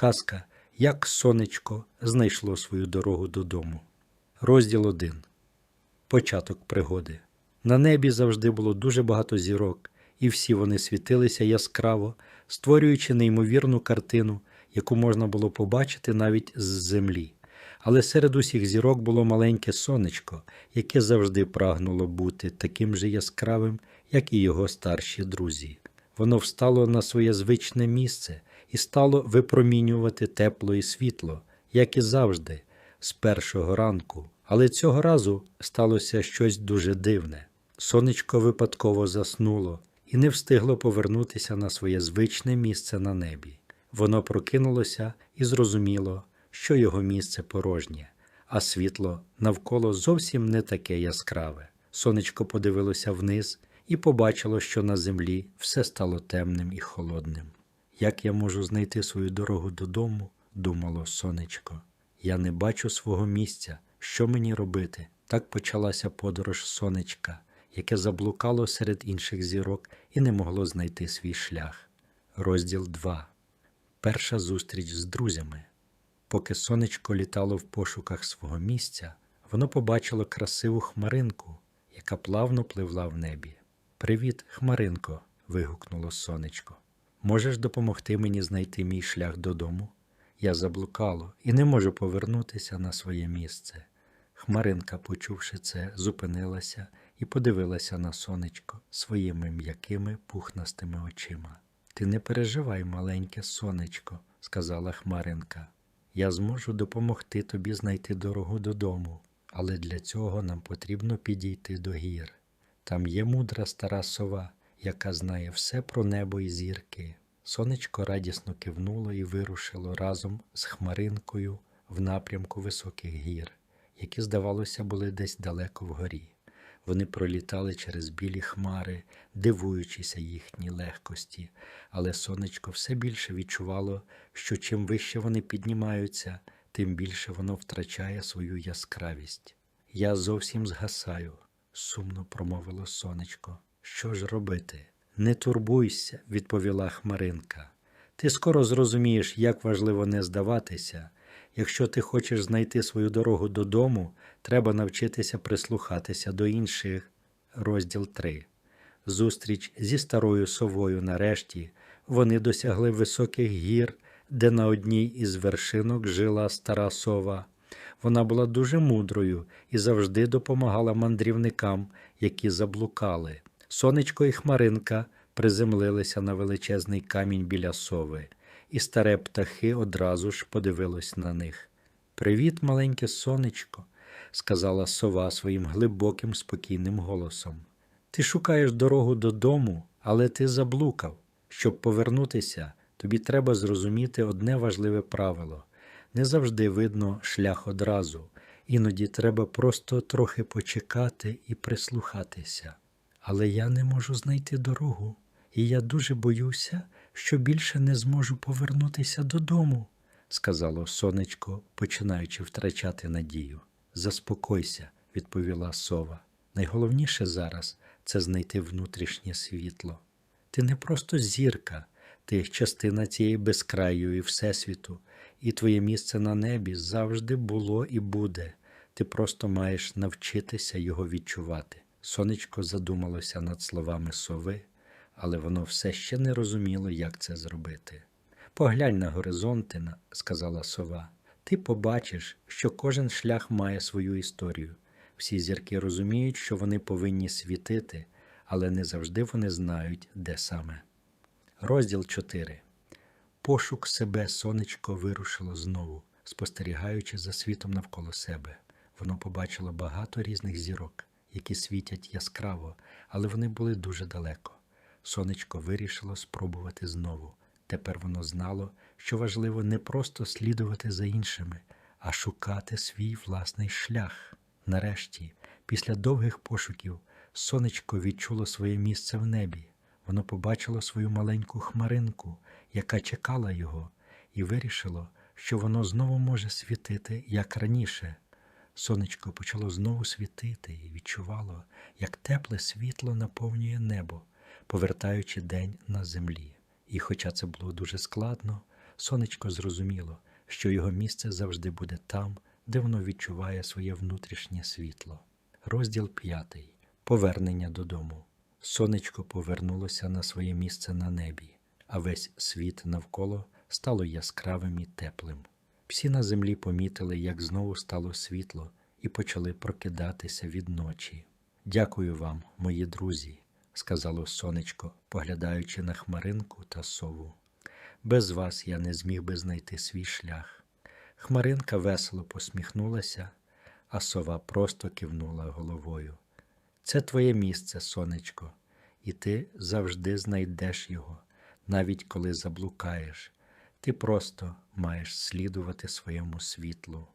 Казка Як сонечко знайшло свою дорогу додому. Розділ 1. Початок пригоди. На небі завжди було дуже багато зірок, і всі вони світилися яскраво, створюючи неймовірну картину, яку можна було побачити навіть з землі. Але серед усіх зірок було маленьке сонечко, яке завжди прагнуло бути таким же яскравим, як і його старші друзі. Воно встало на своє звичне місце і стало випромінювати тепло і світло, як і завжди, з першого ранку. Але цього разу сталося щось дуже дивне. Сонечко випадково заснуло і не встигло повернутися на своє звичне місце на небі. Воно прокинулося і зрозуміло, що його місце порожнє, а світло навколо зовсім не таке яскраве. Сонечко подивилося вниз і побачило, що на землі все стало темним і холодним. Як я можу знайти свою дорогу додому? думало сонечко. Я не бачу свого місця. Що мені робити? Так почалася подорож сонечка, яке заблукало серед інших зірок і не могло знайти свій шлях. Розділ 2. Перша зустріч з друзями. Поки сонечко літало в пошуках свого місця, воно побачило красиву хмаринку, яка плавно пливла в небі. Привіт, хмаринко. вигукнуло сонечко. Можеш допомогти мені знайти мій шлях додому? Я заблукало і не можу повернутися на своє місце. Хмаринка, почувши це, зупинилася і подивилася на сонечко своїми м'якими пухнастими очима. Ти не переживай, маленьке сонечко, сказала Хмаринка. Я зможу допомогти тобі знайти дорогу додому, але для цього нам потрібно підійти до гір. Там є мудра стара сова, яка знає все про небо і зірки. Сонечко радісно кивнуло і вирушило разом з хмаринкою в напрямку високих гір, які, здавалося, були десь далеко вгорі. Вони пролітали через білі хмари, дивуючися їхній легкості, але сонечко все більше відчувало, що чим вище вони піднімаються, тим більше воно втрачає свою яскравість. Я зовсім згасаю, сумно промовило сонечко. Що ж робити? Не турбуйся, відповіла Хмаринка. Ти скоро зрозумієш, як важливо не здаватися. Якщо ти хочеш знайти свою дорогу додому, треба навчитися прислухатися до інших. Розділ 3. Зустріч зі старою совою нарешті вони досягли високих гір, де на одній із вершинок жила стара сова. Вона була дуже мудрою і завжди допомагала мандрівникам, які заблукали. Сонечко і Хмаринка приземлилися на величезний камінь біля сови, і старе птахи одразу ж подивилось на них. Привіт, маленьке сонечко, сказала сова своїм глибоким, спокійним голосом. Ти шукаєш дорогу додому, але ти заблукав. Щоб повернутися, тобі треба зрозуміти одне важливе правило не завжди видно шлях одразу, іноді треба просто трохи почекати і прислухатися. Але я не можу знайти дорогу, і я дуже боюся, що більше не зможу повернутися додому, сказало сонечко, починаючи втрачати надію. Заспокойся, відповіла сова. Найголовніше зараз це знайти внутрішнє світло. Ти не просто зірка, ти частина цієї безкрайої Всесвіту, і твоє місце на небі завжди було і буде. Ти просто маєш навчитися його відчувати. Сонечко задумалося над словами сови, але воно все ще не розуміло, як це зробити. Поглянь на горизонти, сказала сова. Ти побачиш, що кожен шлях має свою історію. Всі зірки розуміють, що вони повинні світити, але не завжди вони знають, де саме. Розділ 4. Пошук себе сонечко вирушило знову, спостерігаючи за світом навколо себе. Воно побачило багато різних зірок, які світять яскраво, але вони були дуже далеко. Сонечко вирішило спробувати знову. Тепер воно знало, що важливо не просто слідувати за іншими, а шукати свій власний шлях. Нарешті, після довгих пошуків, сонечко відчуло своє місце в небі. Воно побачило свою маленьку хмаринку, яка чекала його, і вирішило, що воно знову може світити, як раніше. Сонечко почало знову світити і відчувало, як тепле світло наповнює небо, повертаючи день на землі. І хоча це було дуже складно, Сонечко зрозуміло, що його місце завжди буде там, де воно відчуває своє внутрішнє світло. Розділ п'ятий. Повернення додому. Сонечко повернулося на своє місце на небі, а весь світ навколо стало яскравим і теплим. Всі на землі помітили, як знову стало світло, і почали прокидатися від ночі. Дякую вам, мої друзі, сказало сонечко, поглядаючи на хмаринку та сову. Без вас я не зміг би знайти свій шлях. Хмаринка весело посміхнулася, а сова просто кивнула головою. Це твоє місце, сонечко, і ти завжди знайдеш його, навіть коли заблукаєш. Ти просто маєш слідувати своєму світлу.